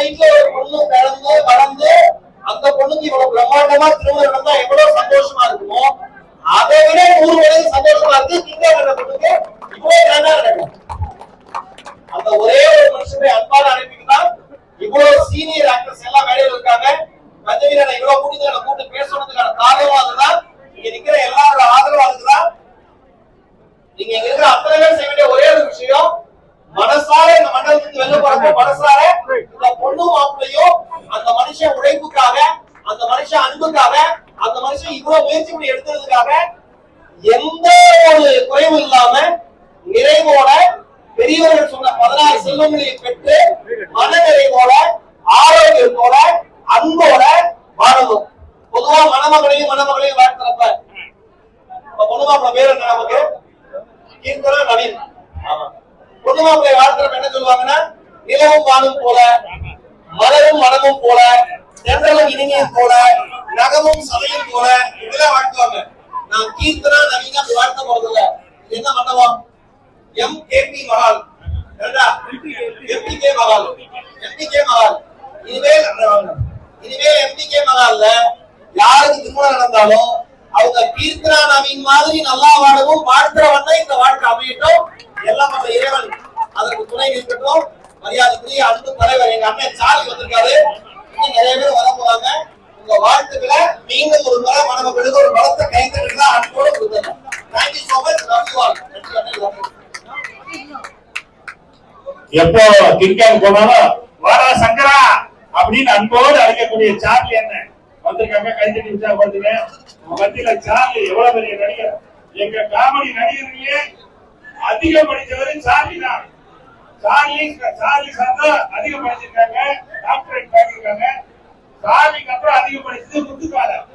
வீட்டுல ஒரு பொண்ணு பிறந்து வளர்ந்து அந்த பொண்ணுக்கு இவ்வளவு பிரம்மாண்டமா திருமணம் நடந்தா எவ்வளவு சந்தோஷமா இருக்குமோ அதை விட நூறு மடங்கு சந்தோஷமா இருக்கு. கிங்கா நடந்த பொண்ணுக்கு? இவ்வளவு கிராண்டா நடக்கும் அந்த ஒரே ஒரு மனுஷனை அன்பான அனுப்பிதான் இவ்வளவு சீனியர் ஆக்டர்ஸ் எல்லாம் மேடையில் இருக்காங்க. பஞ்சவீரனை இவ்வளவு கூட்டத்தை கூட்டு பேசணுன்றதுக்கான காரணம் அதுதான். இங்க நிக்கிற எல்லாரோட ஆதரவு அதுக்குதான் நீங்க இங்க இருக்கிற அத்தனை பேர் செய்ய வேண்டிய ஒரே ஒரு விஷயம் மனசார இந்த மண்டலத்துக்கு வெளில போறப்ப மனசார இந்த மாப்பிள்ளையோ அந்த மனுஷன் உழைப்புக்காக அந்த மனுஷன் அன்புக்காக அந்த மனுஷன் இவ்வளவு முயற்சி பண்ணி எடுத்ததுக்காக எந்த ஒரு குறைவு இல்லாம நிறைவோட பெரியவர்கள் சொன்ன பதினாறு செல்வங்களை பெற்று மன நிறைவோட ஆரோக்கியத்தோட அன்போட வாழணும். பொதுவா மணமகளையும் மணமகளையும் வாழ்த்துறப்ப. பொண்ணு மாப்பிள்ள பேர் என்ன நமக்கு? கீர்த்தனா நவீன். பொண்ணு மாப்பிள்ளை வாழ்த்துறப்ப என்ன சொல்லுவாங்கன்னா நிலவும் வானும் போல மலரும் மனமும் போல தென்றலும் இனிமையும் போல நகமும் சதையும் போல இதெல்லாம் வாழ்த்துவாங்க. நான் கீர்த்தனா நவீன அப்படி வாழ்த்த போறதில்ல. இது என்ன மண்டபம்? M K P Mahal MP K Mahal MPK Mahal இனிமேல் இனிமேல் எம்பிகே மகால்ல யாருக்கு திருமணம் நடந்தாலும் அவங்க கீர்த்தனா நவீன் மாதிரி நல்லா வாழவும் வாழ்த்துறவன்னா இந்த வாழ்க்கை அமையட்டும். எல்லாம் நம்ம இறைவன். அதற்கு துணை நிற்கட்டும். மரியாதைக்குரிய அன்பு தலைவர் எங்க அண்ணன் சார்லி வந்திருக்காரு. இன்னும் நிறைய பேர் வர போறாங்க. உங்க வாழ்த்துக்களை நீங்கள் ஒரு முறை மணமக்களுக்கு ஒரு பலத்த கைத்தட்டுகளா அன்போடு கொடுத்தேன் thank you so much love you all எப்போ கிங்காங் போனாலும் வாடா சங்கரா அப்படின்னு அன்போடு அழைக்கக்கூடிய சார்லி என்ன வந்திருக்காங்க கைத்தட்டி விட்டா உங்க மத்தியில சார்லி எவ்வளவு பெரிய நடிகர்? எங்க காமெடி நடிகர்களே அதிகம் படிச்சவரு சார்லி தான். சார்லி சார்லி சார் தான் அதிகம் படிச்சிருக்காங்க டாக்டரேட் வாங்கியிருக்காங்க சார்லிக்கு அப்புறம் அதிகம் படிச்சது முத்துக்காரர்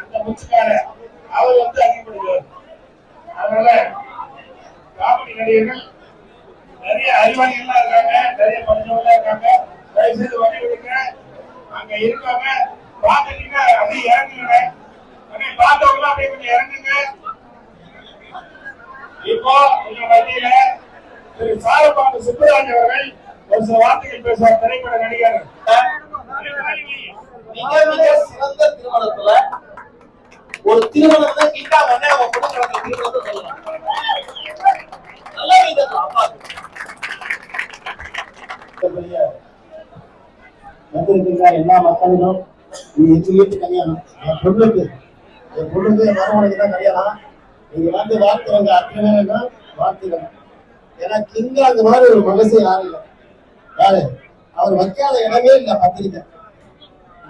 அந்த முத்துக்காரர். அவர் வந்து அதிகம் அதனால காமெடி நடிகர்கள் நிறைய அறிவாளிகள்லாம் இருக்காங்க நிறைய படிச்சவங்க இருக்காங்க. தயவு செய்து வழி விடுங்க அங்க இருக்காங்க. பாத்துட்டீங்கன்னா அப்படியே இறங்குங்க. அப்படியே பார்த்தவங்க அப்படியே கொஞ்சம் இறங்குங்க. இப்போ உங்க மத்தியில திரு சாரப்பாண்டு சுப்பராஜ் அவர்கள் ஒரு சில வார்த்தைகள் பேசுவார் திரைப்பட நடிகர். மிக மிக சிறந்த திருமணத்துல ஒரு திருமணம் தான் கிட்டா வந்து நம்ம பொண்ணு நடக்கிற திருமணத்தை சொல்லலாம். நல்லா வைத்தது அப்பா வந்திருக்கின்ற எல்லா மக்களிடம் இது எங்க வீட்டு கல்யாணம். என் பொண்ணுக்கு. என் பொண்ணுக்கு என் மருமனுக்கு தான் கல்யாணம். நீங்க வந்து வாழ்த்துறவங்க அத்தனை வாழ்த்துக்கள். ஏன்னா கிங்கா அந்த மாதிரி ஒரு மனசு யாரும் இல்லை. யாரு? அவர் வைக்காத இடமே இல்லை பத்திரிக்கை.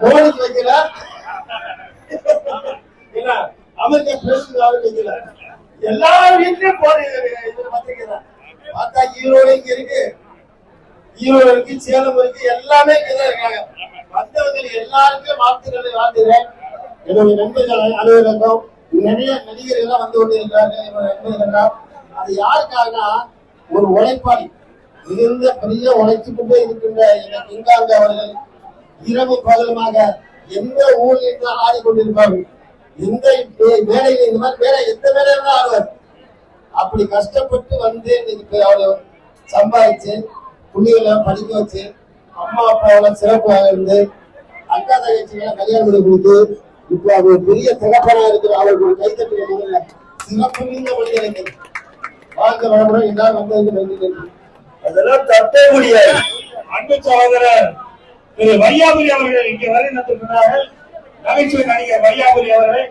மோடிக்கு வைக்கல. என்ன அமெரிக்க பிரசிடண்ட் வைக்கல. எல்லாரும் வீட்லயும் போற பத்திரிக்கை தான். பார்த்தா ஈரோடு இங்க இருக்கு. ஈரோடு இருக்கு சேலம் இருக்கு எல்லாமே இங்கதான் இருக்காங்க. வந்தவங்க எல்லாருக்கும் வாழ்த்துக்களை வாழ்த்துகிறேன். என்னுடைய நண்பர்கள் அலுவலகம் நிறைய நடிகர்கள் எல்லாம் வந்து கொண்டிருக்கிறார்கள். என்னுடைய நண்பர்கள் அது யாருக்காகனா ஒரு உழைப்பாளி. மிகுந்த பெரிய உழைத்து கொண்டே இருக்கின்ற எனக்கு இங்காங்க அவர்கள் இரவு பகலுமாக எந்த ஊரில் ஆடிக்கொண்டிருப்பார்கள்? எந்த வேலையில் இந்த மாதிரி வேலை எந்த வேலையில ஆடுவார்? அப்படி கஷ்டப்பட்டு வந்து இன்னைக்கு அவளை சம்பாதிச்சு பிள்ளைகளை படிக்க வச்சு அம்மா அப்பாவெல்லாம் சிறப்பாக இருந்து அக்கா தங்கச்சிகளை கல்யாணம் பண்ணி கொடுத்து இப்போ அது பெரிய திறப்பனா இருக்கிற அவருக்கு கைத்தட்டு சிறப்பு மிகுந்த மனிதர்கள். வந்ததுக்கு அதெல்லாம் தப்பே முடியாது. அன்பு சகோதரர் திரு வையாபுரி அவர்கள் இங்கே வருகை நகைச்சுவை நடிகர் வையாபுரி அவர்களை